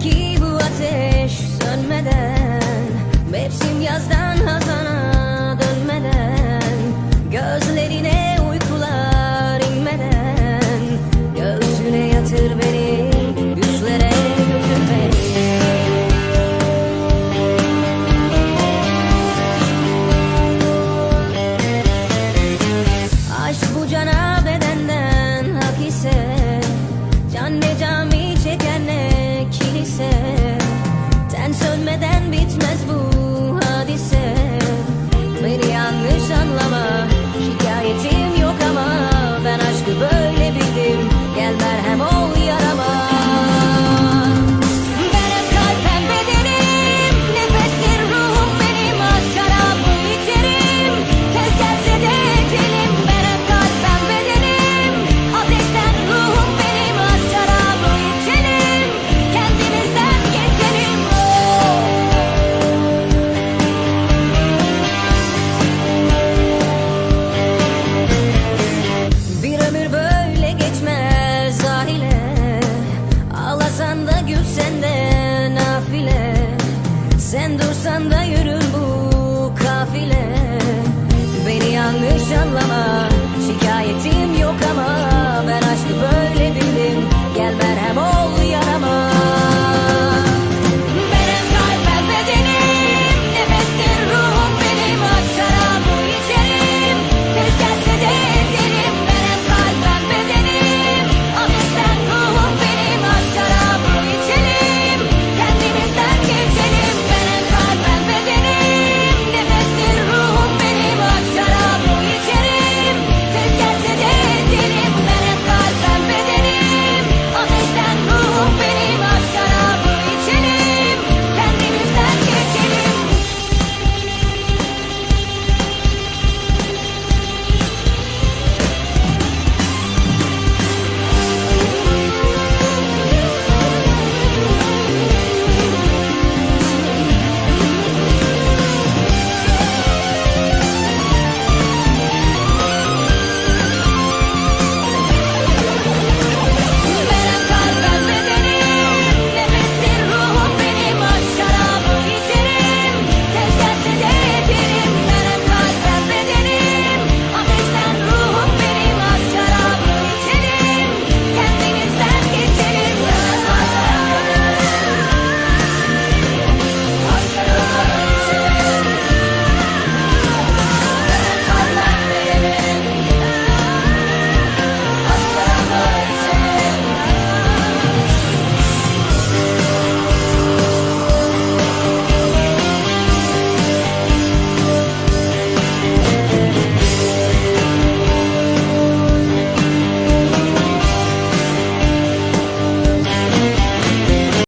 ki bu ateş sönmeden Mevsim yazdan hazana